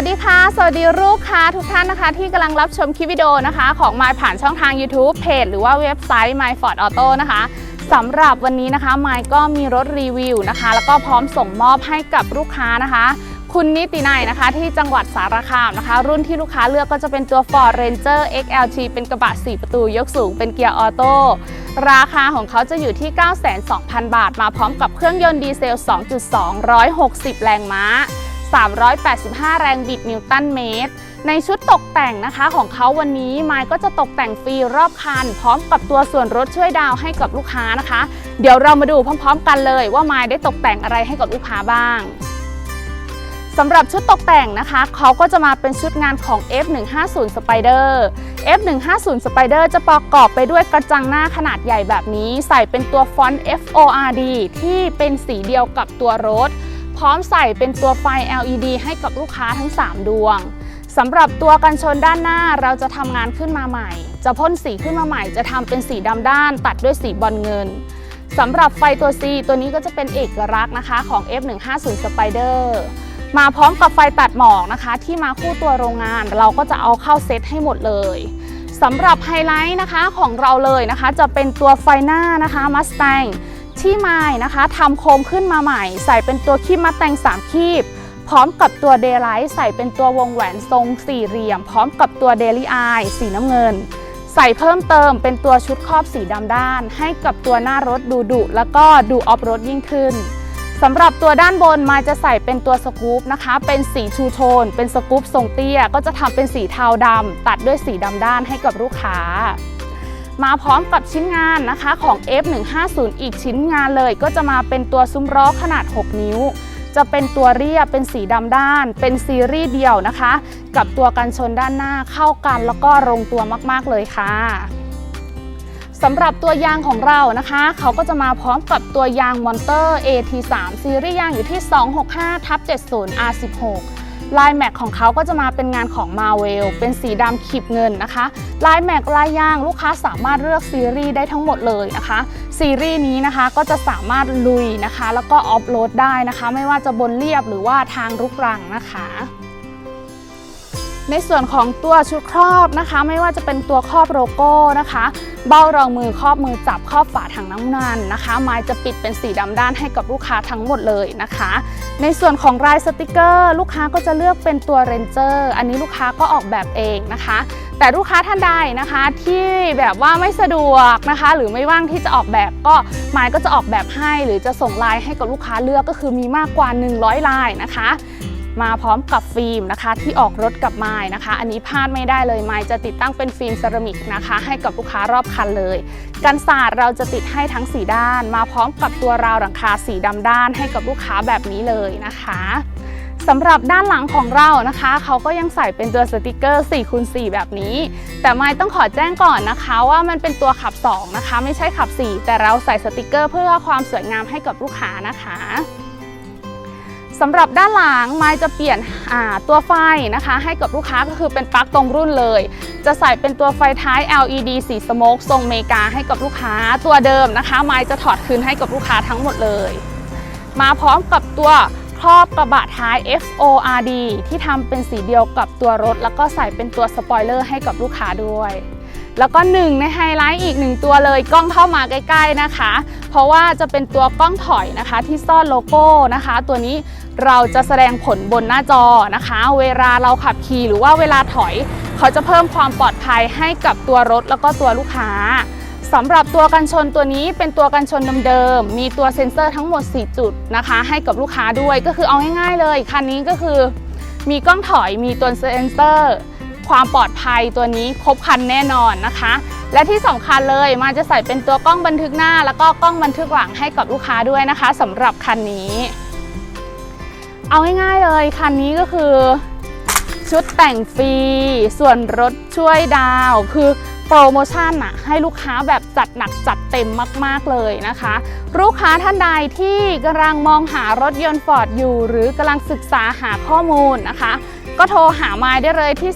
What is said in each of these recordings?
วัสดีค่ะ สวัสดีลูกค้าทุกท่านนะคะ ที่กำลังรับชมคลิปวิดีโอนะคะ ของ My ผ่านช่องทาง YouTube เพจหรือว่าเว็บไซต์ My Ford Auto นะคะสำหรับวันนี้นะคะ My ก็มีรถรีวิวนะคะ แล้วก็พร้อมส่งมอบให้กับลูกค้านะคะ คุณนิตินัยนะคะ ที่จังหวัดสารคามนะคะ รุ่นที่ลูกค้าเลือกก็จะเป็นตัว Ford Ranger XLT เป็นกระบะ 4 ประตูยกสูงเป็นเกียร์ออโต้ราคาของเขาจะอยู่ที่ 9,200,000บาท มาพร้อมกับเครื่องยนต์ดีเซล 2.2 160 แรงม้า 385 แรงบิดนิวตันเมตร ในชุดตกแต่งนะคะของเขาวันนี้ไมค์ก็จะตกแต่งฟรีรอบคัน พร้อมกับตัวส่วนลดช่วยดาวให้กับลูกค้านะคะ เดี๋ยวเรามาดูพร้อม ๆ กันเลยว่าไมค์ได้ตกแต่งอะไรให้กับลูกค้าบ้างสำหรับชุดตกแต่งนะคะ เขาก็จะมาเป็นชุดงานของ F150 Spider F150 Spider จะประกอบไปด้วยกระจังหน้าขนาดใหญ่แบบนี้ใส่เป็นตัวฟอนต์ FORD ที่เป็นสีเดียวกับตัวรถ พร้อมใส่เป็นตัวไฟ LED ให้กับลูกค้าทั้ง 3 ดวงสำหรับตัวกันชนด้านหน้าเราจะทำงานขึ้นมาใหม่ จะพ่นสีขึ้นมาใหม่จะทำเป็นสีดำด้าน ตัดด้วยสีบอลเงินสำหรับไฟตัว C ตัวนี้ก็จะเป็นเอกลักษณ์นะคะของ F150 Spider มาพร้อมกับไฟตัดหมอกนะคะ ที่มาคู่ตัวโรงงานเราก็จะเอาเข้าเซตให้หมดเลยสำหรับไฮไลท์นะคะของเราเลยนะคะ จะเป็นตัวไฟหน้านะคะ Mustang ที่ไม้นะคะทำโคมขึ้นมาใหม่ ใส่เป็นตัวคีบมัดแต่ง3คีบ พร้อมกับตัวเดย์ไลท์ใส่เป็นตัววงแหวนทรงสี่เหลี่ยม พร้อมกับตัวเดลี่อายสีน้ำเงิน ใส่เพิ่มเติมเป็นตัวชุดครอบสีดำด้าน ให้กับตัวหน้ารถดูดุแล้วก็ดูออฟโรดยิ่งขึ้นสำหรับตัวด้านบนมาจะใส่เป็นตัวสกู๊ปนะคะ เป็นสีชูโทน เป็นสกู๊ปทรงเตี้ย ก็จะทำเป็นสีเทาดำตัดด้วยสีดำด้านให้กับลูกค้า มาพร้อมกับชิ้นงานนะคะของ F150 อีกชิ้นงานเลย ก็จะมาเป็นตัวซุ้มล้อขนาด 6 นิ้ว จะเป็นตัวเรียบเป็นสีดำด้าน เป็นซีรีส์เดียวนะคะ กับตัวกันชนด้านหน้าเข้ากันแล้วก็ลงตัวมากๆเลยค่ะสำหรับตัวยางของเรานะคะ เขาก็จะมาพร้อมกับตัวยางมอนเตอร์ AT3 ซีรีส์ยางอยู่ที่ 265ทับ70 R16 ลายแม็กของเขาก็จะมาเป็นงานของ Marvel เป็นสีดำขีบเงินนะคะลายแม็กลายยางลูกค้าสามารถเลือกซีรีส์ได้ทั้งหมดเลยนะคะ ซีรีส์นี้นะคะก็จะสามารถลุยนะคะ แล้วก็ออฟโรดได้นะคะ ไม่ว่าจะบนเรียบหรือว่าทางรุกรังนะคะ ในส่วนของตัวชุดครอบนะคะ ไม่ว่าจะเป็นตัวครอบโลโก้นะคะ เบ้ารองมือครอบมือจับครอบฝาถังน้ำมันนะคะ ไม้จะปิดเป็นสีดำด้านให้กับลูกค้าทั้งหมดเลยนะคะ ในส่วนของลายสติกเกอร์ ลูกค้าก็จะเลือกเป็นตัวเรนเจอร์อันนี้ลูกค้าก็ออกแบบเองนะคะ แต่ลูกค้าท่านใดนะคะที่แบบว่าไม่สะดวกนะคะ หรือไม่ว่างที่จะออกแบบก็ไม้ก็จะออกแบบให้ หรือจะส่งลายให้กับลูกค้าเลือกก็คือมีมากกว่า 100 ลายนะคะ มาพร้อมกับฟิล์มนะคะ ที่ออกรถกับไม้นะคะ อันนี้พลาดไม่ได้เลยไม้จะติดตั้งเป็นฟิล์มเซรามิกนะคะ ให้กับลูกค้ารอบคันเลย กันศาสตร์เราจะติดให้ทั้งสีด้าน มาพร้อมกับตัวราวหลังคาสีดำด้านให้กับลูกค้าแบบนี้เลยนะคะสำหรับด้านหลังของเรานะคะ เขาก็ยังใส่เป็นตัวสติกเกอร์4คูณ4แบบนี้ แต่ไม้ต้องขอแจ้งก่อนนะคะ ว่ามันเป็นตัวขับ 2 นะคะ ไม่ใช่ขับ 4 แต่เราใส่สติกเกอร์เพื่อความสวยงามให้กับลูกค้านะคะ สำหรับด้านหลังไม้จะเปลี่ยนตัวไฟนะคะ ให้กับลูกค้าก็คือเป็นปลั๊กตรงรุ่นเลย จะใส่เป็นตัวไฟท้าย LED สีสโมกทรงเมกาให้กับลูกค้าตัวเดิมนะคะ ไม้จะถอดคืนให้กับลูกค้าทั้งหมดเลย มาพร้อมกับตัวครอบกระบะท้าย FORD ที่ทำเป็นสีเดียวกับตัวรถ แล้วก็ใส่เป็นตัวสปอยเลอร์ให้กับลูกค้าด้วยแล้วก็หนึ่งในไฮไลท์อีกหนึ่งตัวเลยกล้องเข้ามาใกล้ ๆนะคะ เพราะว่าจะเป็นตัวกล้องถอยนะคะ ที่ซ่อนโลโก้นะคะ ตัวนี้ เราจะแสดงผลบนหน้าจอนะคะ เวลาเราขับขี่หรือว่าเวลาถอย เขาจะเพิ่มความปลอดภัยให้กับตัวรถแล้วก็ตัวลูกค้าสำหรับตัวกันชนตัวนี้เป็นตัวกันชนเดิมๆมีตัวเซ็นเซอร์ทั้งหมด 4 จุดนะคะ ให้กับลูกค้าด้วยก็คือเอาง่ายๆเลยคันนี้ก็คือ มีกล้องถอยมีตัวเซ็นเซอร์ ความปลอดภัยตัวนี้ครบครันแน่นอนนะคะ และที่สำคัญเลยมาจะใส่เป็นตัวกล้องบันทึกหน้า แล้วก็กล้องบันทึกหลังให้กับลูกค้าด้วยนะคะสำหรับคันนี้ เอาง่ายๆเลยคันนี้ก็คือ ชุดแต่งฟรี ส่วนรถช่วยดาวคือโปรโมชั่นอะให้ลูกค้าแบบจัดหนักจัดเต็มมากๆเลยนะคะ ลูกค้าท่านใดที่กำลังมองหารถยนต์ฟอร์ดอยู่ หรือกำลังศึกษาหาข้อมูลนะคะ ก็โทรหาไมล์ได้เลยที่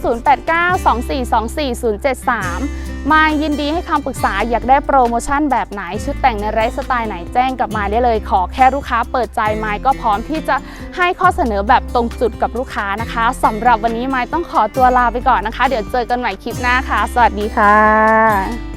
0892424073 มายินดีให้คำปรึกษาอยากได้โปรโมชั่นแบบไหน ชุดแต่งในไลฟ์สไตล์ไหนแจ้งกับมาได้เลย ขอแค่ลูกค้าเปิดใจไมค์ก็พร้อมที่จะให้ข้อเสนอแบบตรงจุดกับลูกค้านะคะสำหรับวันนี้ไมค์ต้องขอตัวลาไปก่อนนะคะ เดี๋ยวเจอกันใหม่คลิปหน้าค่ะ สวัสดีค่ะ